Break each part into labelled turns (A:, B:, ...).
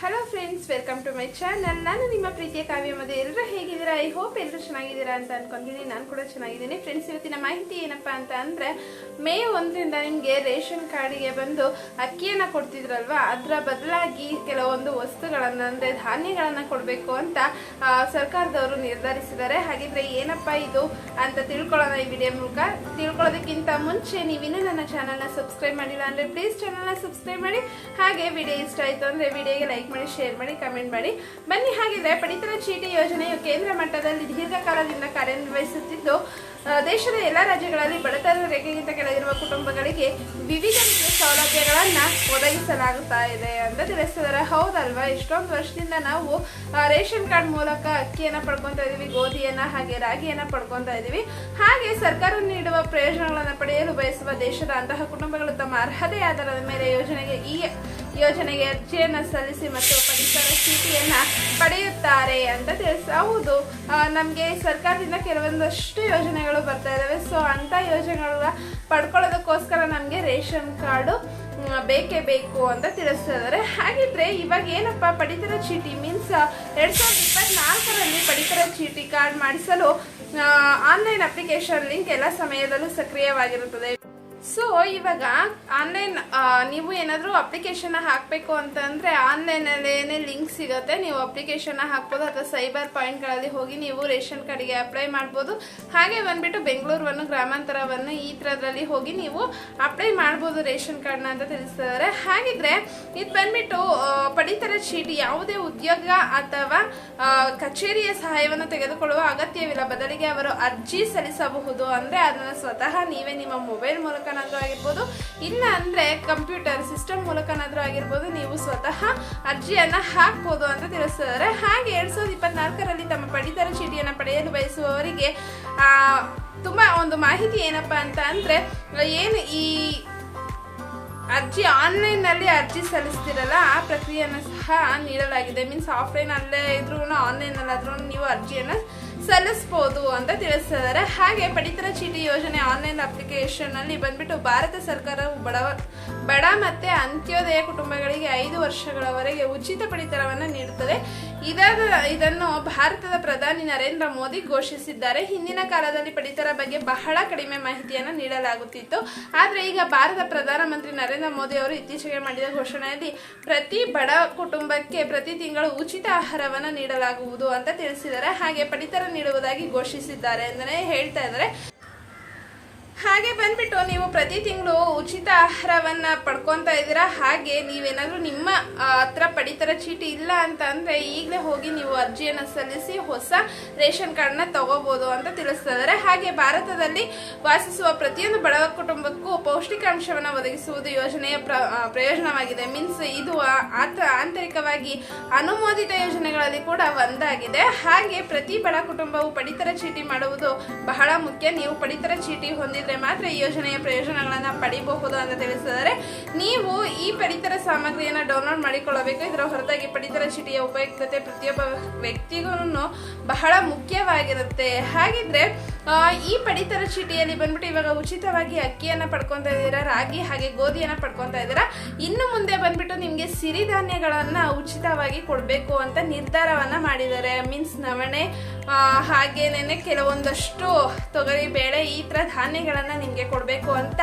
A: Hello friends welcome to my channel ನಾನು ನಿಮ್ಮ ಪ್ರೀತಿಯ ಕಾವ್ಯ ಮದುವೆ ಎಲ್ಲರೂ ಹೇಗಿದ್ದೀರಾ? ಐ ಹೋಪ್ ಎಲ್ಲರೂ ಚೆನ್ನಾಗಿದ್ದೀರಾ ಅಂತ ಅನ್ಕೊಂತೀನಿ ನಾನು ಕೂಡ ಚೆನ್ನಾಗಿದ್ದೀನಿ. ಫ್ರೆಂಡ್ಸ್ ಇವತ್ತಿನ ಮಾಹಿತಿ ಏನಪ್ಪಾ ಅಂತ ಅಂದರೆ, ಮೇ ಒಂದರಿಂದ ನಿಮಗೆ ರೇಷನ್ ಕಾರ್ಡಿಗೆ ಬಂದು ಅಕ್ಕಿಯನ್ನು ಕೊಡ್ತಿದ್ರಲ್ವಾ? ಅದರ ಬದಲಾಗಿ ಕೆಲವೊಂದು ವಸ್ತುಗಳನ್ನ ಅಂದ್ರೆ ಧಾನ್ಯಗಳನ್ನ ಕೊಡಬೇಕು ಅಂತ ಸರ್ಕಾರದವರು ನಿರ್ಧರಿಸಿದ್ದಾರೆ. ಹಾಗಿದ್ರೆ ಏನಪ್ಪಾ ಇದು ಅಂತ ತಿಳ್ಕೊಳ್ಳೋಣ ಈ ವಿಡಿಯೋ ಮೂಲಕ. ತಿಳ್ಕೊಳ್ಳೋದಕ್ಕಿಂತ ಮುಂಚೆ ನೀವಿನ್ನೂ ನನ್ನ ಚಾನಲ್ನ ಸಬ್ಸ್ಕ್ರೈಬ್ ಮಾಡಿಲ್ಲ ಅಂದ್ರೆ ಪ್ಲೀಸ್ ಚಾನಲ್ನ ಸಬ್ಸ್ಕ್ರೈಬ್ ಮಾಡಿ. ಹಾಗೆ ವಿಡಿಯೋ ಇಷ್ಟ ಆಯ್ತು ಅಂದರೆ ವಿಡಿಯೋಗೆ ಲೈಕ್ ಮಾಡಿ ಶೇರ್ ಮಾಡಿ ಕಮೆಂಟ್ ಮಾಡಿ. ಬನ್ನಿ, ಹಾಗಿದ್ರೆ ಪಡಿತರ ಚೀಟಿ ಯೋಜನೆಯು ಕೇಂದ್ರ ಮಟ್ಟದಲ್ಲಿ ದೀರ್ಘಕಾಲದಿಂದ ಕಾರ್ಯನಿರ್ವಹಿಸುತ್ತಿದ್ದು ದೇಶದ ಎಲ್ಲ ರಾಜ್ಯಗಳಲ್ಲಿ ಬಡತನ ರೇಖೆಗಿಂತ ಕೆಳಗಿರುವ ಕುಟುಂಬಗಳಿಗೆ ವಿವಿಧ ರೀತಿಯ ಸೌಲಭ್ಯಗಳನ್ನ ಒದಗಿಸಲಾಗುತ್ತಾ ಇದೆ ಅಂತ ತಿಳಿಸಿದ್ದಾರೆ ಹೌದಲ್ವಾ? ಇಷ್ಟೊಂದು ವರ್ಷದಿಂದ ನಾವು ರೇಷನ್ ಕಾರ್ಡ್ ಮೂಲಕ ಅಕ್ಕಿಯನ್ನ ಪಡ್ಕೊತಾ ಇದೀವಿ, ಗೋಧಿಯನ್ನ ಹಾಗೆ ರಾಗಿಯನ್ನ ಪಡ್ಕೊತಾ ಇದೀವಿ. ಹಾಗೆ ಸರ್ಕಾರ ನೀಡುವ ಪ್ರಯೋಜನಗಳನ್ನು ಪಡೆಯಲು ಬಯಸುವ ದೇಶದ ಅಂತಹ ಕುಟುಂಬಗಳು ತಮ್ಮ ಅರ್ಹತೆ ಆಧಾರದ ಮೇಲೆ ಯೋಜನೆಗೆ ಈ ಯೋಜನೆಗೆ ಅರ್ಜಿಯನ್ನು ಸಲ್ಲಿಸಿ ಮತ್ತು ಪಡಿತರ ಚೀಟಿಯನ್ನು ಪಡೆಯುತ್ತಾರೆ ಅಂತ ತಿಳಿಸ ಹೌದು. ನಮಗೆ ಸರ್ಕಾರದಿಂದ ಕೆಲವೊಂದಷ್ಟು ಯೋಜನೆಗಳು ಬರ್ತಾ ಇದ್ದಾವೆ ಸೊ ಅಂತ ಯೋಜನೆಗಳ ಪಡ್ಕೊಳ್ಳೋದಕ್ಕೋಸ್ಕರ ನಮಗೆ ರೇಷನ್ ಕಾರ್ಡು ಬೇಕೇ ಬೇಕು ಅಂತ ತಿಳಿಸ್ತಾ ಇದ್ದಾರೆ ಹಾಗಿದ್ರೆ ಇವಾಗ ಏನಪ್ಪ ಪಡಿತರ ಚೀಟಿ? ಮೀನ್ಸ್ ಎರಡು ಸಾವಿರದ ಇಪ್ಪತ್ನಾಲ್ಕರಲ್ಲಿ ಪಡಿತರ ಚೀಟಿ ಕಾರ್ಡ್ ಮಾಡಿಸಲು ಆನ್ಲೈನ್ ಅಪ್ಲಿಕೇಶನ್ ಲಿಂಕ್ ಎಲ್ಲ ಸಮಯದಲ್ಲೂ ಸಕ್ರಿಯವಾಗಿರುತ್ತದೆ. ಸೊ ಇವಾಗ ಆನ್ಲೈನ್ ನೀವು ಏನಾದರೂ ಅಪ್ಲಿಕೇಶನ್ ಹಾಕಬೇಕು ಅಂತಂದರೆ ಆನ್ಲೈನಲ್ಲಿ ಏನೇ ಲಿಂಕ್ ಸಿಗುತ್ತೆ, ನೀವು ಅಪ್ಲಿಕೇಶನ್ ಹಾಕ್ಬೋದು ಅಥವಾ ಸೈಬರ್ ಪಾಯಿಂಟ್ಗಳಲ್ಲಿ ಹೋಗಿ ನೀವು ರೇಷನ್ ಕಾರ್ಡಿಗೆ ಅಪ್ಲೈ ಮಾಡ್ಬೋದು. ಹಾಗೆ ಬಂದ್ಬಿಟ್ಟು ಬೆಂಗಳೂರನ್ನು ಗ್ರಾಮಾಂತರವನ್ನು ಈ ಥರದ್ರಲ್ಲಿ ಹೋಗಿ ನೀವು ಅಪ್ಲೈ ಮಾಡ್ಬೋದು ರೇಷನ್ ಕಾರ್ಡ್ನ ಅಂತ ತಿಳಿಸ್ತಿದ್ದಾರೆ ಹಾಗಿದ್ರೆ ಇದು ಬಂದ್ಬಿಟ್ಟು ಪಡಿತರ ಚೀಟಿ ಯಾವುದೇ ಉದ್ಯೋಗ ಅಥವಾ ಕಚೇರಿಯ ಸಹಾಯವನ್ನು ತೆಗೆದುಕೊಳ್ಳುವ ಅಗತ್ಯವಿಲ್ಲ. ಬದಲಿಗೆ ಅವರು ಅರ್ಜಿ ಸಲ್ಲಿಸಬಹುದು ಅಂದರೆ ಅದನ್ನು ಸ್ವತಃ ನೀವೇ ನಿಮ್ಮ ಮೊಬೈಲ್ ಮೂಲಕನಾದ್ರೂ ಆಗಿರ್ಬೋದು, ಇಲ್ಲ ಅಂದರೆ ಕಂಪ್ಯೂಟರ್ ಸಿಸ್ಟಮ್ ಮೂಲಕನಾದರೂ ಆಗಿರ್ಬೋದು, ನೀವು ಸ್ವತಃ ಅರ್ಜಿಯನ್ನು ಹಾಕ್ಬೋದು ಅಂತ ತಿಳಿಸಿದ್ದಾರೆ. ಹಾಗೆ ಎರಡು ಸಾವಿರದ ಇಪ್ಪತ್ನಾಲ್ಕರಲ್ಲಿ ತಮ್ಮ ಪಡಿತರ ಚೀಟಿಯನ್ನು ಪಡೆಯಲು ಬಯಸುವವರಿಗೆ ತುಂಬ ಒಂದು ಮಾಹಿತಿ ಏನಪ್ಪ ಅಂತ ಅಂದರೆ, ಏನು ಈ ಅರ್ಜಿ ಆನ್ಲೈನ್ನಲ್ಲಿ ಅರ್ಜಿ ಸಲ್ಲಿಸ್ತಿರಲ್ಲ, ಆ ಪ್ರಕ್ರಿಯೆಯನ್ನು ಸಹ ನೀಡಲಾಗಿದೆ. ಮೀನ್ಸ್ ಆಫ್ಲೈನ್ ಅಲ್ಲೇ ಇದ್ರೂ ಆನ್ಲೈನ್ ಅಲ್ಲಾದ್ರೂ ನೀವು ಅರ್ಜಿಯನ್ನ ಸಲ್ಲಿಸ್ಬೋದು ಅಂತ ತಿಳಿಸಿದ್ದಾರೆ. ಹಾಗೆ ಪಡಿತರ ಚೀಟಿ ಯೋಜನೆ ಆನ್ಲೈನ್ ಅಪ್ಲಿಕೇಶನ್ ಅಲ್ಲಿ ಬಂದ್ಬಿಟ್ಟು ಭಾರತ ಸರ್ಕಾರವು ಬಡವ, ಬಡ ಮತ್ತೆ ಅಂತ್ಯೋದಯ ಕುಟುಂಬಗಳಿಗೆ ಐದು ವರ್ಷಗಳವರೆಗೆ ಉಚಿತ ಪಡಿತರವನ್ನು ನೀಡುತ್ತದೆ. ಇದರ ಇದನ್ನು ಭಾರತದ ಪ್ರಧಾನಿ ನರೇಂದ್ರ ಮೋದಿ ಘೋಷಿಸಿದ್ದಾರೆ. ಹಿಂದಿನ ಕಾಲದಲ್ಲಿ ಪಡಿತರ ಬಗ್ಗೆ ಬಹಳ ಕಡಿಮೆ ಮಾಹಿತಿಯನ್ನು ನೀಡಲಾಗುತ್ತಿತ್ತು. ಆದರೆ ಈಗ ಭಾರತ ಪ್ರಧಾನಮಂತ್ರಿ ನರೇಂದ್ರ ಮೋದಿ ಅವರು ಇತ್ತೀಚೆಗೆ ಮಾಡಿದ ಘೋಷಣೆಯಲ್ಲಿ ಪ್ರತಿ ಬಡ ಕುಟುಂಬಕ್ಕೆ ಪ್ರತಿ ತಿಂಗಳು ಉಚಿತ ಆಹಾರವನ್ನು ನೀಡಲಾಗುವುದು ಅಂತ ತಿಳಿಸಿದ್ದಾರೆ. ಹಾಗೆ ಪಡಿತರ ನೀಡುವುದಾಗಿ ಘೋಷಿಸಿದ್ದಾರೆ ಅಂತಾನೆ ಹೇಳ್ತಾ ಇದ್ದಾರೆ. ಹಾಗೆ ಬಂದ್ಬಿಟ್ಟು ನೀವು ಪ್ರತಿ ತಿಂಗಳು ಉಚಿತ ಆಹಾರವನ್ನ ಪಡ್ಕೊತಾ ಇದ್ದೀರಾ? ಹಾಗೆ ನೀವೇನಾದ್ರೂ ನಿಮ್ಮ ಹತ್ರ ಪಡಿತರ ಚೀಟಿ ಇಲ್ಲ ಅಂತ ಅಂದ್ರೆ ಈಗಲೇ ಹೋಗಿ ನೀವು ಅರ್ಜಿಯನ್ನು ಸಲ್ಲಿಸಿ ಹೊಸ ರೇಷನ್ ಕಾರ್ಡ್ನ ತಗೋಬಹುದು ಅಂತ ತಿಳಿಸ್ತಾ ಇದ್ದಾರೆ ಹಾಗೆ ಭಾರತದಲ್ಲಿ ವಾಸಿಸುವ ಪ್ರತಿಯೊಂದು ಬಡವ ಕುಟುಂಬಕ್ಕೂ ಪೌಷ್ಟಿಕಾಂಶವನ್ನ ಒದಗಿಸುವುದು ಯೋಜನೆಯ ಪ್ರ- ಪ್ರಯೋಜನವಾಗಿದೆ. ಮೀನ್ಸ್ ಇದು ಆತ ಆಂತರಿಕವಾಗಿ ಅನುಮೋದಿತ ಯೋಜನೆಗಳಲ್ಲಿ ಕೂಡ ಒಂದಾಗಿದೆ. ಹಾಗೆ ಪ್ರತಿ ಬಡ ಕುಟುಂಬವು ಪಡಿತರ ಚೀಟಿ ಮಾಡುವುದು ಬಹಳ ಮುಖ್ಯ. ನೀವು ಪಡಿತರ ಚೀಟಿ ಹೊಂದಿದ್ರೆ ಮಾತ್ರ ಈ ಯೋಜನೆಯ ಪ್ರಯೋಜನಗಳನ್ನ ಪಡಿಬಹುದು ಅಂತ ತಿಳಿಸಿದರೆ ನೀವು ಈ ಪಡಿತರ ಸಾಮಗ್ರಿಯನ್ನು ಡೌನ್ಲೋಡ್ ಮಾಡಿಕೊಳ್ಳಬೇಕು. ಇದರ ಹೊರತಾಗಿ ಪಡಿತರ ಚೀಟಿಯ ಉಪಯುಕ್ತತೆ ಪ್ರತಿಯೊಬ್ಬ ವ್ಯಕ್ತಿಗೂ ಬಹಳ ಮುಖ್ಯವಾಗಿರುತ್ತೆ. ಹಾಗಿದ್ರೆ ಈ ಪಡಿತರ ಚೀಟಿಯಲ್ಲಿ ಬಂದ್ಬಿಟ್ಟು ಇವಾಗ ಉಚಿತವಾಗಿ ಅಕ್ಕಿಯನ್ನ ಪಡ್ಕೊಂತ ಇದ್ದೀರಾ, ರಾಗಿ ಹಾಗೆ ಗೋಧಿಯನ್ನ ಪಡ್ಕೊಂತ ಇದ್ದೀರಾ, ಇನ್ನು ಮುಂದೆ ಬಂದ್ಬಿಟ್ಟು ನಿಮಗೆ ಸಿರಿಧಾನ್ಯಗಳನ್ನ ಉಚಿತವಾಗಿ ಕೊಡ್ಬೇಕು ಅಂತ ನಿರ್ಧಾರವನ್ನ ಮಾಡಿದ್ದಾರೆ. ಮೀನ್ಸ್ ನವಣೆ ಹಾಗೇನೇ ಕೆಲವೊಂದಷ್ಟು ತೊಗರಿ, ಬೇಳೆ ಈ ತರ ಧಾನ್ಯಗಳನ್ನ ನಿಮ್ಗೆ ಕೊಡ್ಬೇಕು ಅಂತ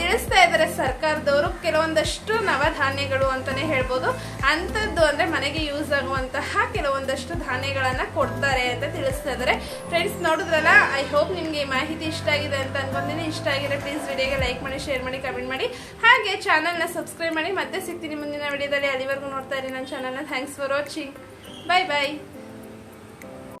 A: ತಿಳಿಸ್ತಾ ಇದ್ದಾರೆ ಸರ್ಕಾರದವರು. ಕೆಲವೊಂದಷ್ಟು ನವಧಾನ್ಯಗಳು ಅಂತಾನೆ ಹೇಳ್ಬೋದು. ಅಂಥದ್ದು ಅಂದ್ರೆ ಮನೆಗೆ ಯೂಸ್ ಆಗುವಂತಹ ಕೆಲವೊಂದಷ್ಟು ಧಾನ್ಯಗಳನ್ನ ಕೊಡ್ತಾರೆ ಅಂತ ತಿಳಿಸ್ತಾ ಇದ್ದಾರೆ. ಫ್ರೆಂಡ್ಸ್ ನೋಡಿದ್ರಲ್ಲ ಐ ಹೋಪ್ ನಿಮ್ಗೆ ಈ ಮಾಹಿತಿ ಇಷ್ಟ ಆಗಿದೆ ಅಂತ ಅನ್ಕೊಂತೀನಿ ಇಷ್ಟ ಆಗಿದೆ ಪ್ಲೀಸ್ ವಿಡಿಯೋಗೆ ಲೈಕ್ ಮಾಡಿ ಶೇರ್ ಮಾಡಿ ಕಮೆಂಟ್ ಮಾಡಿ. ಹಾಗೆ ಚಾನಲ್ನ ಸಬ್ಸ್ಕ್ರೈಬ್ ಮಾಡಿ. ಮತ್ತೆ ಸಿಗ್ತೀನಿ ಮುಂದಿನ ವಿಡಿಯೋದಲ್ಲಿ ಅಲ್ಲಿವರೆಗೂ ನೋಡ್ತಾ ಇರಿ ನನ್ನ ಚಾನಲ್ನ thanks for watching bye bye